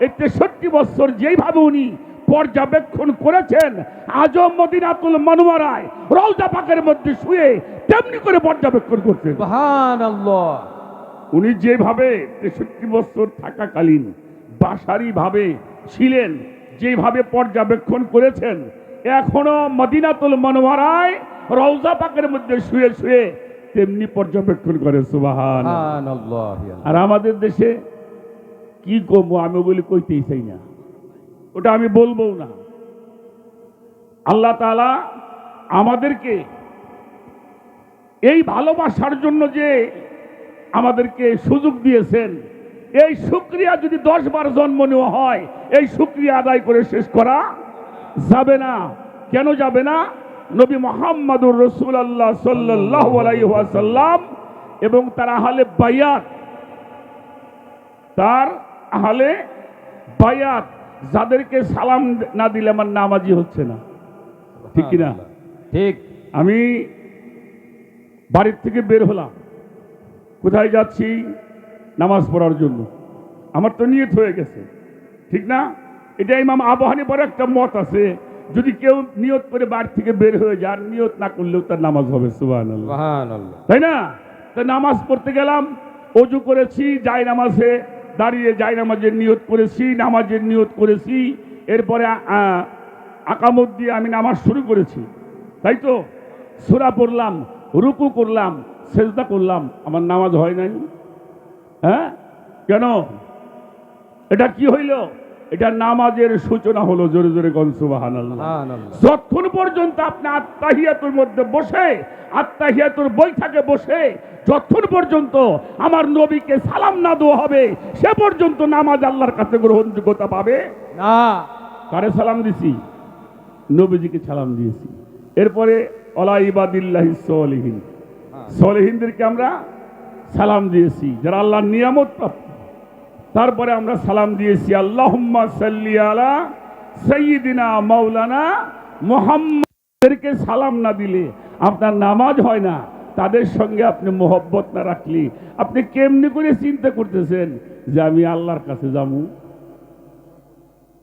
এই তেষট্টি বছর যেইভাবে উনি পর্যবেক্ষণ করেছেন আজম মদিনাতুল মনোয়ারায় রওজা পাকের মধ্যে শুয়ে তেমনি করে পর্যবেক্ষণ করছেন। উনি যেভাবে তেষট্টি বছর থাকাকালীন বাসারি ভাবে ছিলেন যেভাবে পর্যবেক্ষণ করেছেন এখনও মদিনাতুল মনোয়ারায় রওজা পাকের মধ্যে শুয়ে শুয়ে তেমনি পর্যবেক্ষণ করে আল্লাহ আর আমাদের দেশে কি কমবো আমি বলি কইতেই চাই না। ওটা আমি বলব না। আল্লাহ তাআলা আমাদেরকে এই ভালোবাসার জন্য যে আমাদেরকে সুযোগ দিয়েছেন, এই শুক্রিয়া যদি দশ বার জন্ম নেওয়া হয়, এই শুক্রিয়া আদায় করে শেষ করা যাবে না। কেন যাবে না? নবী মোহাম্মদুর রসুল আল্লাহ সাল্লাহ এবং তার আহলে বায়াত, তার আহলে বায়াত যাদেরকে সালাম না দিলে আমার নামাজি হচ্ছে না। ঠিক কিনা? ঠিক। আমি বাড়ির থেকে বের হলাম। কোথায় যাচ্ছি? নামাজ পড়ার জন্য। আমার তো নিয়ত হয়ে গেছে। ঠিক না? এটা ইমাম আবহানি পরে একটা মত আছে। যদি কেউ নিয়ত করে বাড়ি থেকে বের হয়ে যান নিয়ত না করলেও তার নামাজ হবে সুবাহ তাই না? তা নামাজ পড়তে গেলাম অজু করেছি যাই নামাজে দাঁড়িয়ে যাই নামাজের নিয়ত করেছি, নামাজের নিয়ত করেছি। এরপরে আকামত দিয়ে আমি নামাজ শুরু করেছি। তাই তো? সুরা পড়লাম, রুকু করলাম, সেজদা করলাম, আমার নামাজ হয় নাই। হ্যাঁ? কেন? এটা কি হইল? এটা নামাজের সূচনা হলো জোরে জোরে গনসুবাহান যতক্ষণ পর্যন্ত আপনি আত্মাহিয়াতুর মধ্যে বসে আত্মাহিয়াতুর বৈঠকে বসে যতক্ষণ পর্যন্ত আমার নবীকে সালাম না দেওয়া হবে সে পর্যন্ত নামাজ আল্লাহর কাছে গ্রহণযোগ্যতা পাবে? না। কারে সালাম দিছি? নবীজিকে সালাম দিয়েছি। এরপরে অলা ইবাদিল্লাহ সলিহীন। সলিহীনদেরকে আমরা সালাম দিয়েছি। যারা আল্লাহর নিয়ামত প্রাপ্ত। তারপরে আমরা সালাম দিয়েছি, আল্লাহুম্মা সাইয়্যিদিনা মাওলানা মুহাম্মাদদেরকে সালাম না দিলে আপনার নামাজ হয় না, তাদের সঙ্গে আপনি মোহব্বত না রাখলে। আপনি কেমনি করে চিন্তা করতেছেন যে আমি আল্লাহর কাছে যাব?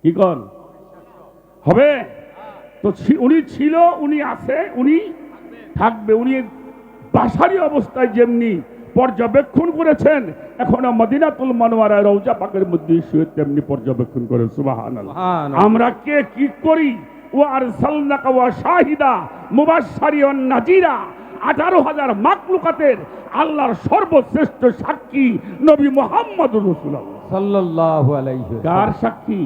কি কর হবে? তো উনি ছিল, উনি আছে, উনি থাকবে, উনি বাসারি অবস্থায় যেমনি পর্যবেক্ষণ করেছেন। এখন মদিনাতুল মানোয়ারা রৌজা পাকের মধ্যে শুয়ে তেমনি পর্যবেক্ষণ করে সুবাহান আমরা কে কি করি? ও আর সালনাকা ওয়া শাহিদা মুবাশশারি ওয়ান নাজিরা। আঠারো হাজার মাকলুকাতের আল্লাহর সর্বশ্রেষ্ঠ সাক্ষী নবী মোহাম্মদ কার সাক্ষী?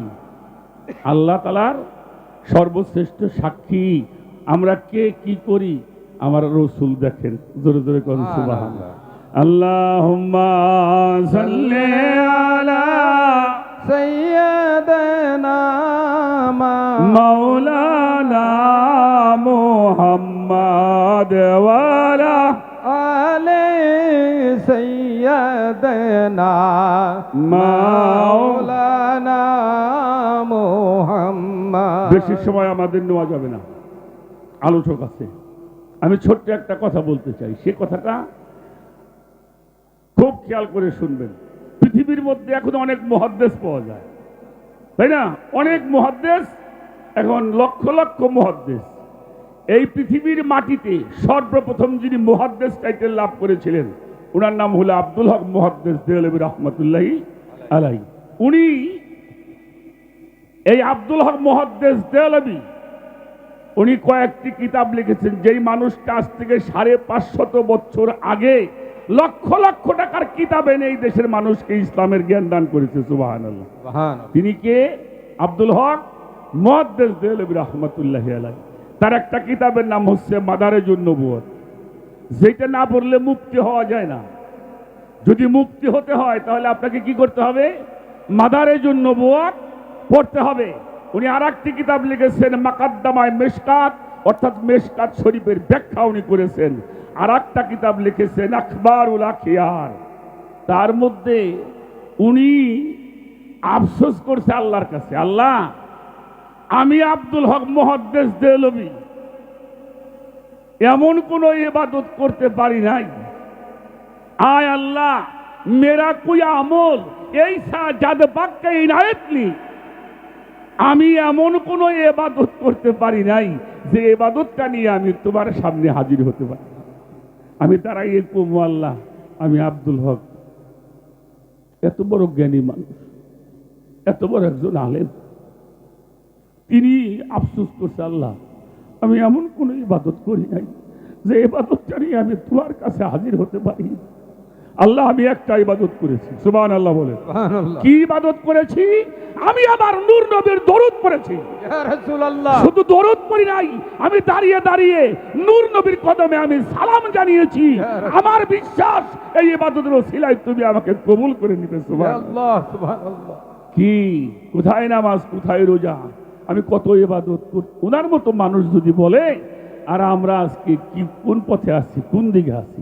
আল্লাহ তালার সর্বশ্রেষ্ঠ সাক্ষী। আমরা কে কি করি? আমার রসুল দেখেন। জোরে জোরে কোন সুবাহ আল্লাহ সাল্লি আলা سيدنا ما মাওলানা মুহাম্মদ ওয়ালা علي سيدنا مولانا محمد বেশি সময় আমাদের নেওয়া যাবে না আলোচক আছে আমি ছোট্ট একটা কথা বলতে চাই সে কথাটা খুব খেয়াল করে শুনবেন। পৃথিবীর মধ্যে এখন অনেক মহাদ্দেশ পাওয়া যায়। তাই না? অনেক মহাদ্দেশ, এখন লক্ষ লক্ষ মহাদ্দেশ। এই পৃথিবীর মাটিতে সর্বপ্রথম যিনি মহাদ্দেশ টাইটেল লাভ করেছিলেন, ওনার নাম হলো আব্দুল হক মহাদ্দেশ দেহলবী রহমতুল্লাহি আলাই উনি এই আব্দুল হক মহাদ্দেশ দেহলবী উনি কয়েকটি কিতাব লিখেছেন, যেই মানুষটা আজ থেকে সাড়ে পাঁচশত বছর আগে লক্ষ লক্ষ টাকার কিতাব এনে এই দেশের মানুষকে ইসলামের জ্ঞান দান করেছে সুবাহান তিনি কে? আব্দুল হক রহমতুল্লাহ আলাই তার একটা কিতাবের নাম হচ্ছে মাদারে জন্য বুয়ার যেটা না পড়লে মুক্তি হওয়া যায় না। যদি মুক্তি হতে হয় তাহলে আপনাকে কি করতে হবে? মাদারে জন্য বুয়ার পড়তে হবে। উনি আর একটি কিতাব লিখেছেন মাকাদ্দামায় মেশকাত অর্থাৎ মেসকাত শরীফের ব্যাখ্যা উনি করেছেন। আর একটা কিতাব লিখেছেন আখবর উল তার মধ্যে উনি আফসোস করছে আল্লাহর কাছে। আল্লাহ, আমি আব্দুল হক মহাদ্দেশ দেলবি। এমন কোনো ইবাদত করতে পারি নাই। আয় আল্লাহ, মেরা কুই আমল, এই যাদ বাক্যে ইনায়েতলি আমি এমন কোনো এবাদত করতে পারি নাই যে এবাদতটা নিয়ে আমি তোমার সামনে হাজির হতে পারি। আমি তারা কমু আল্লাহ, আমি আব্দুল হক। এত বড় জ্ঞানী মানুষ, এত বড় একজন আলেম। তিনি আফসুস করছে আল্লাহ, আমি এমন কোনো ইবাদত করি নাই যে এবাদতটা নিয়ে আমি তোমার কাছে হাজির হতে পারি। আল্লাহ আমি একটা ইবাদত করেছি। সুবান আল্লাহ বলে কি ইবাদত করেছি? আমি আমার নূর নবীর দরুদ পড়েছি। শুধু দরুদ পড়ি নাই আমি দাঁড়িয়ে দাঁড়িয়ে নূর নবীর কদমে আমি সালাম জানিয়েছি। আমার বিশ্বাস এই ইবাদতের ওসিলায় তুমি আমাকে কবুল করে নিবে সুবহানাল্লাহ। কি? কোথায় নামাজ কোথায় রোজা? আমি কত ইবাদত কর ওনার মতো মানুষ যদি বলে আর আমরা আজকে কি কোন পথে আসছি কোন দিকে আছি?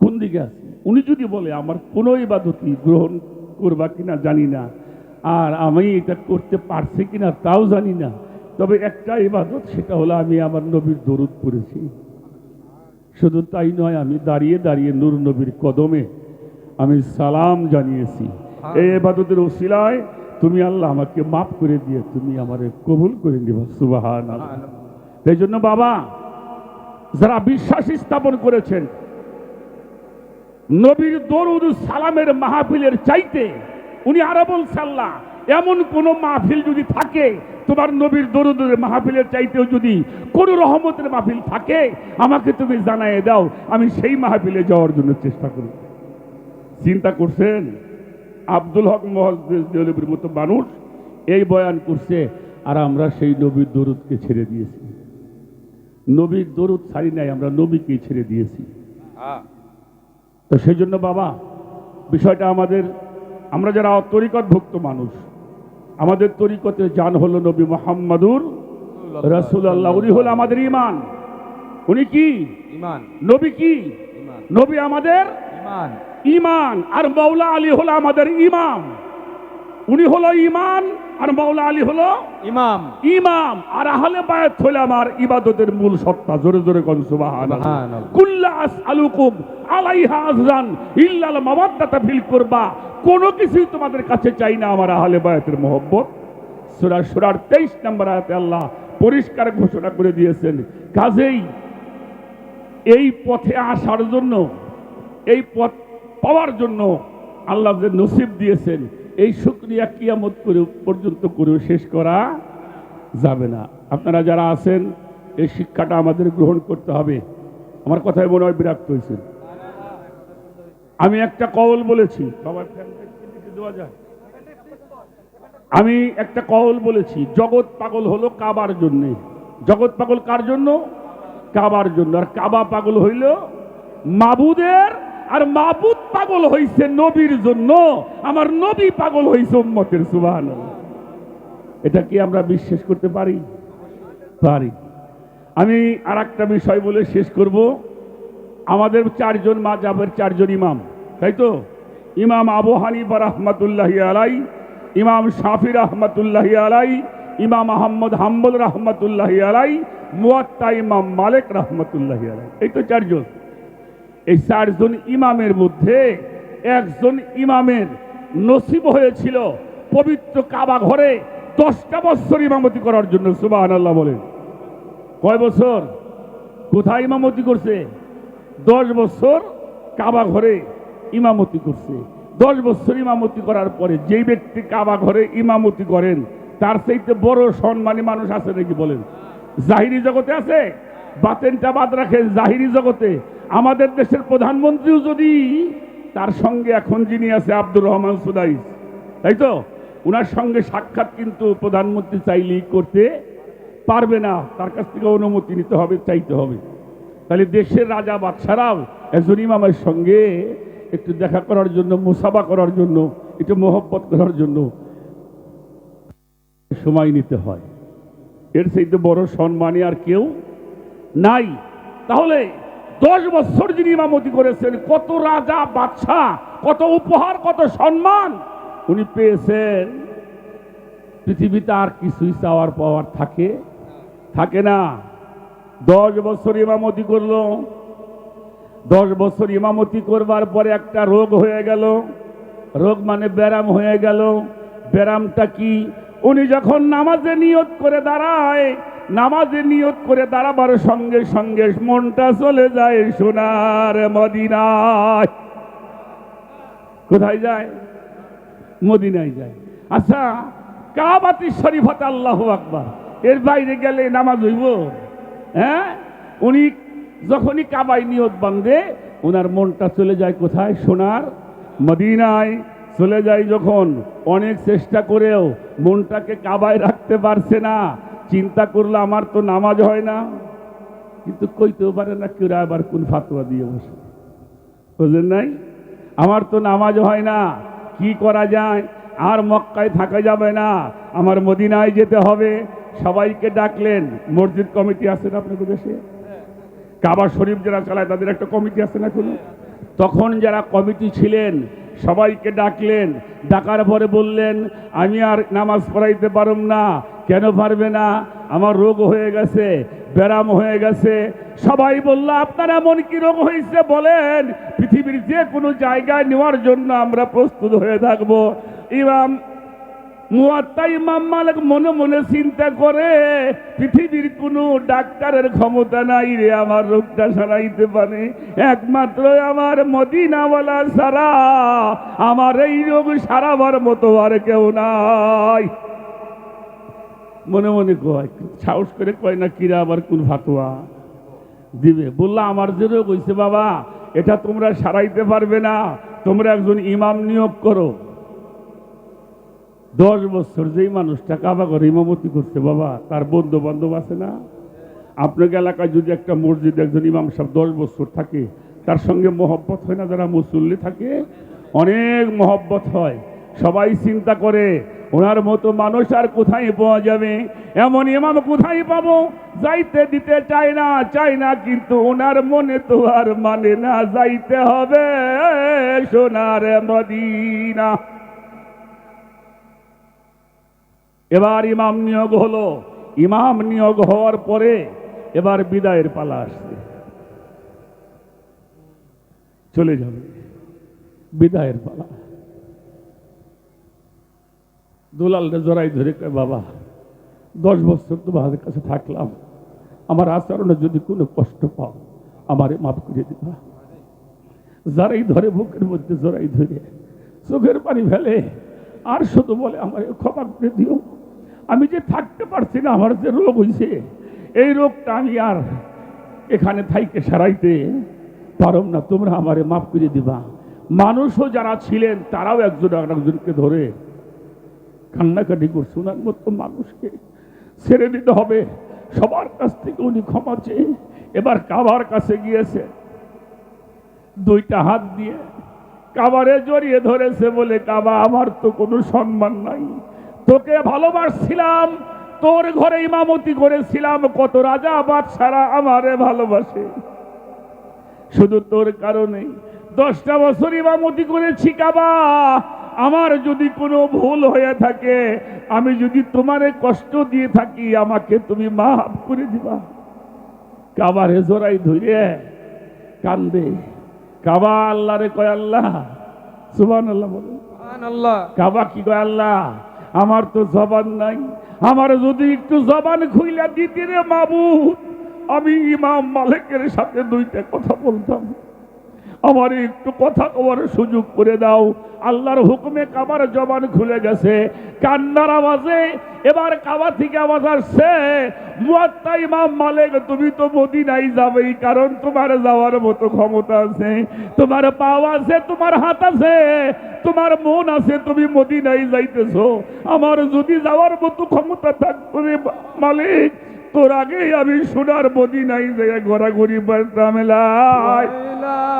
কোন দিকে আছি? উনি যদি বলে আমার কোনো ইবাদতই গ্রহণ করবা কিনা জানি না আর আমি এটা করতে পারছি কিনা তাও জানি না তবে একটা ইবাদত সেটা হলো আমি আমার নবীর দরুদ পড়েছি। শুধু তাই নয় আমি দাঁড়িয়ে দাঁড়িয়ে নূর নবীর কদমে আমি সালাম জানিয়েছি। এই এবাদতের ওসিলায় তুমি আল্লাহ আমাকে মাফ করে দিয়ে তুমি আমার কবুল করে নিবা সুবাহান এই জন্য বাবা যারা বিশ্বাস স্থাপন করেছেন নবীর দরুদ সালামের মাহফিলের চাইতে উনি আরও বলছাল্লাহ এমন কোন মাহফিল যদি থাকে, তোমার নবীর দরুদের মাহফিলের চাইতেও যদি কোন রহমতের মাহফিল থাকে, আমাকে তুমি জানাই দাও, আমি সেই মাহফিলে যাওয়ার জন্য চেষ্টা করি চিন্তা করছেন? আব্দুল হক মহলের মতো মানুষ এই বয়ান করছে, আর আমরা সেই নবীর দরুদকে ছেড়ে দিয়েছি। নবীর দরুদ ছাড়ি নাই, আমরা নবীকেই ছেড়ে দিয়েছি। তো সেই জন্য বাবা বিষয়টা আমাদের আমরা যারা তরিকতভুক্ত মানুষ আমাদের তরিকতে যান হলো নবী মোহাম্মদুর রসুল আল্লাহ উনি হল আমাদের ইমান উনি কি? ঈমান। নবী কি? নবী আমাদের ইমান আর মৌলা আলী হলো আমাদের ইমাম। উনি হলো ইমান আর মাওলা আলী হলো ইমাম। ইমাম। আর আহলে বায়াত হলো আমার ইবাদতের মূল সত্তা। জোরে জোরে কোন সুবহানাল্লাহ। কুল্লা আসআলুকুম আলাইহা আজরান ইল্লাল মাওয়াদ্দাতা ফিল কুরবা। কোনো কিছুই তোমাদের কাছে চাই না আমার আহলে বায়াতের মোহব্বত। সূরা সূরার 23 নম্বর আয়াতে আল্লাহ পরিষ্কার ঘোষণা করে দিয়েছেন কাজেই এই পথে আসার জন্য এই পথ পাওয়ার জন্য আল্লাহ যে নসিব দিয়েছেন এই শুক্রিয়া কিয়ামত করে পর্যন্ত করেও শেষ করা যাবে না। আপনারা যারা আছেন, এই শিক্ষাটা আমাদের গ্রহণ করতে হবে। আমার কথায় মনে হয় বিরক্ত হয়েছেন। আমি একটা কওল বলেছি। যায়? আমি একটা কওল বলেছি, জগৎ পাগল হলো কাবার জন্য। জগৎ পাগল কার জন্য? কাবার জন্য। আর কাবা পাগল হইল মাবুদের আর মাবুদ পাগল হইছে নবীর জন্য। আমার নবী পাগল হইছে উম্মতের সুবাহ এটা কি আমরা বিশ্বাস করতে পারি? পারি। আমি আর একটা বিষয় বলে শেষ করব। আমাদের চারজন মাজাবের চারজন ইমাম, তাই তো? ইমাম আবু হানিফা রহমতুল্লাহি আলাই ইমাম শাফি রহমতুল্লাহি আলাই ইমাম আহম্মদ হাম্বল রহমতুল্লাহি আলাই মুয়াত্তা ইমাম মালিক রহমতুল্লাহি আলাই এই তো চারজন। এই চারজন ইমামের মধ্যে একজন ইমামের নসিব হয়েছিল পবিত্র কাবা ঘরে দশটা বছর ইমামতি করার জন্য সুবাহ আল্লাহ বলেন। কয় বছর? কোথায় ইমামতি করছে? দশ বছর কাবা ঘরে ইমামতি করছে। দশ বছর ইমামতি করার পরে যেই ব্যক্তি কাবা ঘরে ইমামতি করেন, তার চাইতে বড় সম্মানী মানুষ আছে নাকি বলেন? জাহিরি জগতে আছে? বাতেনটা বাদ রাখেন জাহিরি জগতে। আমাদের দেশের প্রধানমন্ত্রীও যদি, তার সঙ্গে এখন যিনি আছে আব্দুর রহমান সুদাইস। তাই তো? ওনার সঙ্গে সাক্ষাৎ কিন্তু প্রধানমন্ত্রী চাইলেই করতে পারবে না। তার কাছ থেকে অনুমতি নিতে হবে, চাইতে হবে। তাহলে দেশের রাজা বাদশারাও একজন ইমামের সঙ্গে একটু দেখা করার জন্য, মুসাফা করার জন্য, একটু মোহব্বত করার জন্য সময় নিতে হয়। এর চাইতে বড় সম্মানী আর কেউ নাই। তাহলে দশ বছর যিনি ইমামতি করেছেন, কত রাজা, বাদশাহ, কত উপহার, কত সম্মান উনি পেয়েছেন। পৃথিবীতে আর কিছুই চাওয়ার পাওয়ার থাকে থাকে না। দশ বছর ইমামতি করল। দশ বছর ইমামতি করবার পরে একটা রোগ হয়ে গেল। রোগ মানে ব্যারাম হয়ে গেল। ব্যারামটা কি? উনি যখন নামাজে নিয়ত করে দাঁড়ায় নামাজে নিয়ত করে দাঁড়াবার সঙ্গে সঙ্গে মনটা চলে যায় সোনার মদিনায়। কোথায় যায়? মদিনায় যায়। আচ্ছা কাবাতি শরীফতে আল্লাহ আকবার। এর বাইরে গেলে নামাজ হইব? হ্যাঁ? উনি যখনই কাবাই নিয়ত বান্ধে ওনার মনটা চলে যায় কোথায়? সোনার মদিনায়। চলে যায় যখন অনেক চেষ্টা করেও মনটাকে কাবায় রাখতে পারছে না। চিন্তা করলে আমার তো নামাজ হয় না। কিন্তু কইতেও পারে না, কেউ আবার কোন ফাতোয়া দিয়ে বসে। বুঝলেন নাই? আমার তো নামাজ হয় না, কি করা যায়? আর মক্কায় থাকা যাবে না, আমার মদিনায় যেতে হবে। সবাইকে ডাকলেন, মসজিদ কমিটি আছে না আপনাদের দেশে? কাবা শরীফ যারা চালায়, তাদের একটা কমিটি আছে না কোনো? তখন যারা কমিটি ছিলেন, সবাইকে ডাকলেন, ডাকার পরে বললেন, আমি আর নামাজ পড়াইতে পারুম না কেন পারবে না? আমার রোগ হয়ে গেছে ব্যারাম হয়ে গেছে। সবাই বলল, আপনার এমন কি রোগ হয়েছে? বলেন, পৃথিবীর যে কোনো জায়গায় নেওয়ার জন্য আমরা প্রস্তুত হয়ে থাকব। ইমাম ইমাম মালিক মনে মনে চিন্তা করে, পৃথিবীর কোনো ডাক্তারের ক্ষমতা নাই রে, আমার রোগটা সারাইতে পারে। একমাত্র আমার মদিনাওয়ালা সারা আমার এই রোগ সারাবার মতো আর কেউ নাই। মনে মনে কয়, সাহস করে কয়, না, কিরা আবার কোন ফাতোয়া দিবে। বললা, আমার জন্য হয়েছে বাবা, এটা তোমরা সারাইতে পারবে না। তোমরা একজন ইমাম নিয়োগ করো। দশ বছর যেই মানুষটা কাবা করে ইমামতি করছে, বাবা, তার বন্ধু বান্ধব আছে না? আপনাকে এলাকায় যদি একটা মসজিদ একজন ইমাম সাহেব দশ বছর থাকে, তার সঙ্গে মহব্বত হয় না? যারা মুসল্লি থাকে, অনেক মহব্বত হয়। সবাই চিন্তা করে, ওনার মতো মানুষ আর কোথায় পাওয়া যাবে? এমন ইমাম কোথায় পাবো? যাইতে দিতে চায় না চায় না, কিন্তু ওনার মনে তো আর মানে না। যাইতে হবে সোনার মদিনা। এবার ইমাম নিয়োগ হলো। ইমাম নিয়োগ হওয়ার পরে এবার বিদায়ের পালা আসছে। চলে যাবে। বিদায়ের পালা। দুলালটা জড়াই ধরে কয়, বাবা, দশ বছর তোমাদের কাছে থাকলাম। আমার আচরণে যদি কোনো কষ্ট পাও, আমারে মাফ করে দিবা। যারাই ধরে বুকের মধ্যে জড়াই ধরে, চোখের পানি ফেলে, আর শুধু বলে আমার ক্ষমা করে দিও। আমি যে থাকতে পারছি না, আমার যে রোগ হয়েছে এই রোগটা আমি আর এখানে থাইকে সারাইতে পারম না। তোমরা আমারে মাফ করে দিবা। মানুষও যারা ছিলেন, তারাও একজন একজনকে ধরে কান্নাকাটি করছে ওনার মতো মানুষকে। ছেড়ে দিতে হবে। সবার কাছ থেকে উনি ক্ষমা চেয়ে এবার কাবার কাছে গিয়েছে। দুইটা হাত দিয়ে কাবারে জড়িয়ে ধরেছে বলে কাবা, আমার তো কোনো সম্মান নাই। তোকে ভালোবাসছিলাম, তোর ঘরে ইমামতি করেছিলাম, কত রাজা বাদশারা আমারে ভালোবাসে। শুধু তোর কারণে দশটা বছর ইমামতি করেছি কাবা আমার যদি কোনো ভুল হয়ে থাকে আমি যদি তোমারে কষ্ট দিয়ে থাকি আমাকে তুমি মাফ করে দিবা। কাবারে জোড়াই ধরে কান্দে। কাবা আল্লাহরে কয় আল্লাহ সুবান আল্লাহ বলে কাবা কি কয় আল্লাহ আমার তো জবান নাই। আমার যদি একটু জবান খুইলা দিতে রে মাবুদ আমি ইমাম মালিকের সাথে দুইটা কথা বলতাম। আমার একটু কথা কবার সুযোগ করে দাও। আল্লাহর হুকুমে কাবার জবান খুলে গেছে। কান্নার আওয়াজে এবার কাবা থেকে আওয়াজ আসছে। মুয়াত্তা মালিক, তুমি তো মদিনাই যাবেই, কারণ তোমার যাওয়ার মতো ক্ষমতা আছে। তোমার পাও আছে, তোমার হাত আছে, তোমার মন আছে, তুমি মদিনাই যাইতেছো। আমার যদি যাওয়ার মতো ক্ষমতা থাকতো মালিক, তোর আগেই আমি সোনার মদিনাই যাই ঘোরাঘুরি পারতাম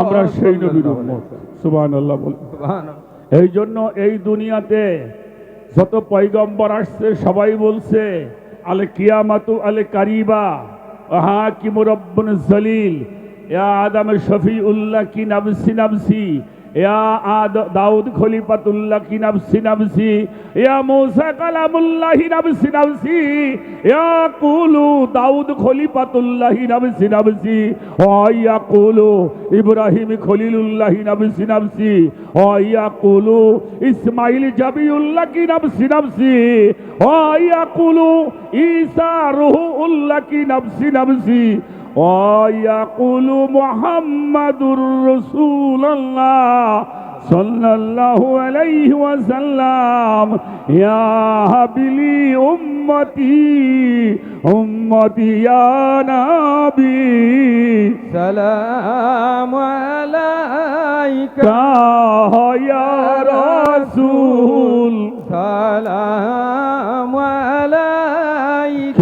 আমরা সেই নবীর উম্মত। সুবহানাল্লাহ বল সুবহানাল্লাহ। এই জন্য এই দুনিয়াতে যত পয়গম্বর আসছে সবাই বলছে আলে কিয়ামাতু আলে কারিবা হা কি মুরব্বন জলিল ইয়া আদম শফি উল্লাহ কি নামসি নাবসি ইয়া দাউদ খলিফাতুল্লাহ কি নাবসি নাবসি ইয়া মুসা কালামুল্লাহি নাবসি নাবসি ইয়া কুলু দাউদ খলিফাতুল্লাহি নাবসি নাবসি ও ইয়া কুলু ইব্রাহিম খলিলুল্লাহি নাবসি নাবসি ও ইয়া কুলু ইসমাইল জাবিউল্লাহ কি নাবসি নাবসি ও ইয়া কুলু ঈসা রুহুল্লাহ কি নাবসি নাবসি ويقول محمد رسول الله صلى الله عليه وسلم يا هبلي أمتي أمتي يا نبي. سلام عليك. يا رسول. سلام عليك.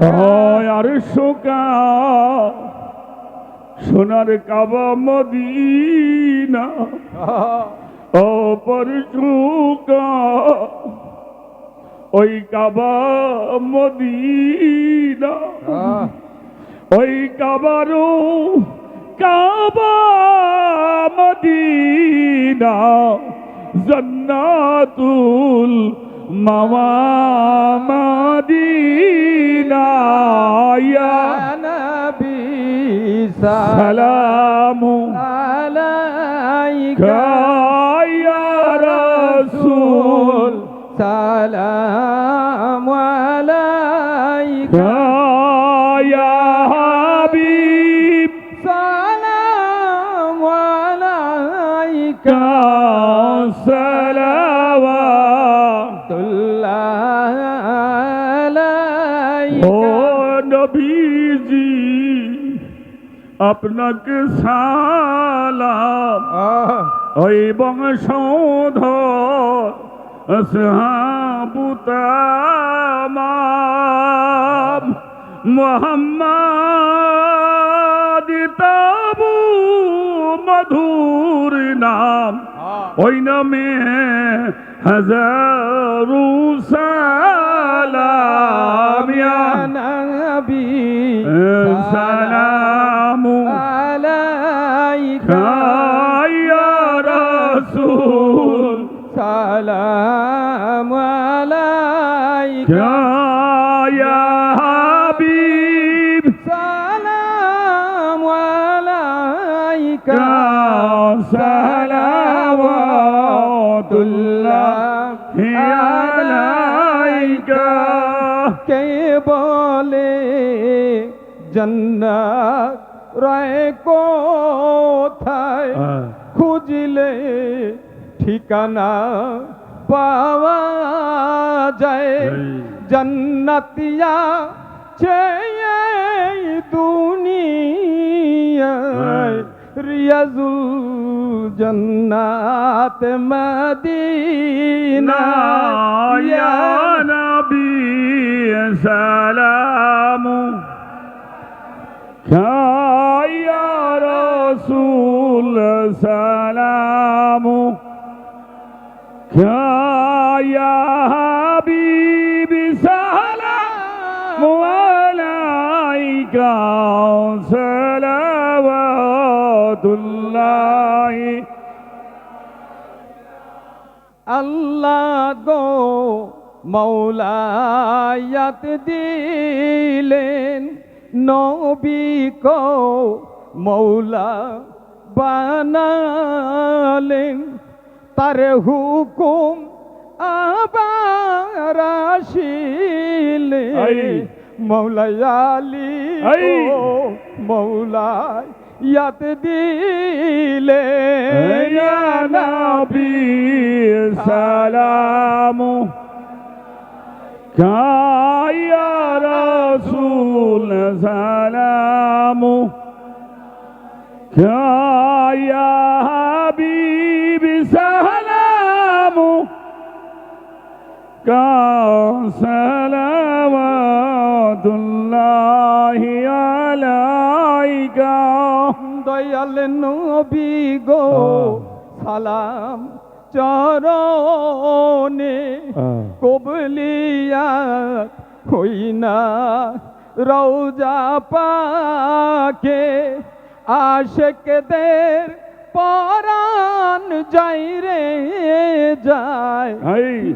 আরশুকা সোনার কাবা মদিনা। ও পরশুকা। ওই কাবা মদিনা। ওই কাবারও কাবা মদিনা। জন্নাতুল মামা মদিনা ইয়া নবী সালামু আলাইকা ইয়া রাসূল সালাম আলাইকা ইয়া হাবিব সালাম আলাইকা সালাওয়াতুল্লাহ আপনাকে সালাম। ওই মোহাম্মদ তাবু মধুর নাম। ওই নামে হাজারু সালাম। নবী। জন্নাত রয় কোথায়? খুঁজলে ঠিকানা পাওয়া যায়। জন্নতিয়া চেয়ে দুনিয়ায়। রিয়াজুল জন্নাত মদিনা। ইয়া নবী সালামু রাসূল সালামু ইয়া হাবিব সালামু আলাইকা সালাওয়াতুল্লাহ। আল্লাহ গো মৌলায়াত দিলেন নবী কো মৌলা বানালেন তার হুকুম আবার আসিলে। মৌলায়ালি আই। মৌলা ইয়াত দিলে নবী সালামু ইয়া রাসূল সালামু يا حبيبي سلام سلامات الله عليك দয়াল নবী গো সালাম চরণে কবলিয়া হই না রৌজা পাকে আশেকদের পরাণ যাই রে যায়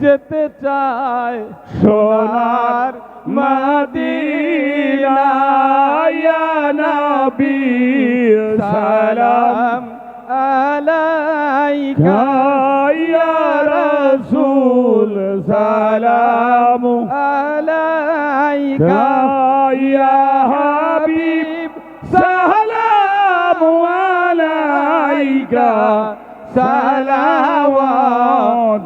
যেতে চায় সোনার মদিনা ইয়া নবী সালাম আলাইকা। ইয়া রাসূল সালাম আলাইকা। ইয়া صلوات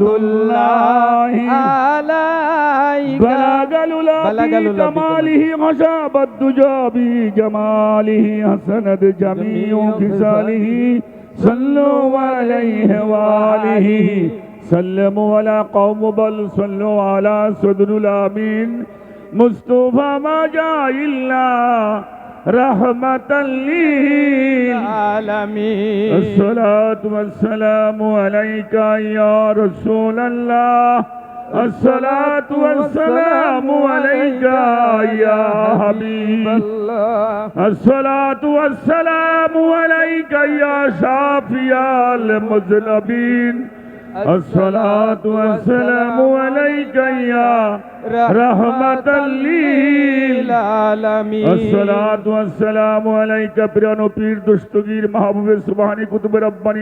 الله عليك. بلغ الولاة كماله غشاب الدجى بجماله حسند جميع خصاله. صلوا عليه وآله. سلموا على قوم بل صلوا على سدر الأمين. مصطفى ما جاء إلا رحمة للعالمين. الصلاة والسلام عليك يا رسول الله. الصلاة والسلام عليك يا حبيب الله. الصلاة والسلام عليك يا شافي المذنبين. الصلاة والسلام عليك يا رحمة للعالمين الصلاة والسلام عليك برانو پیر دشتگیر محبوب سبحانی قطب ربانی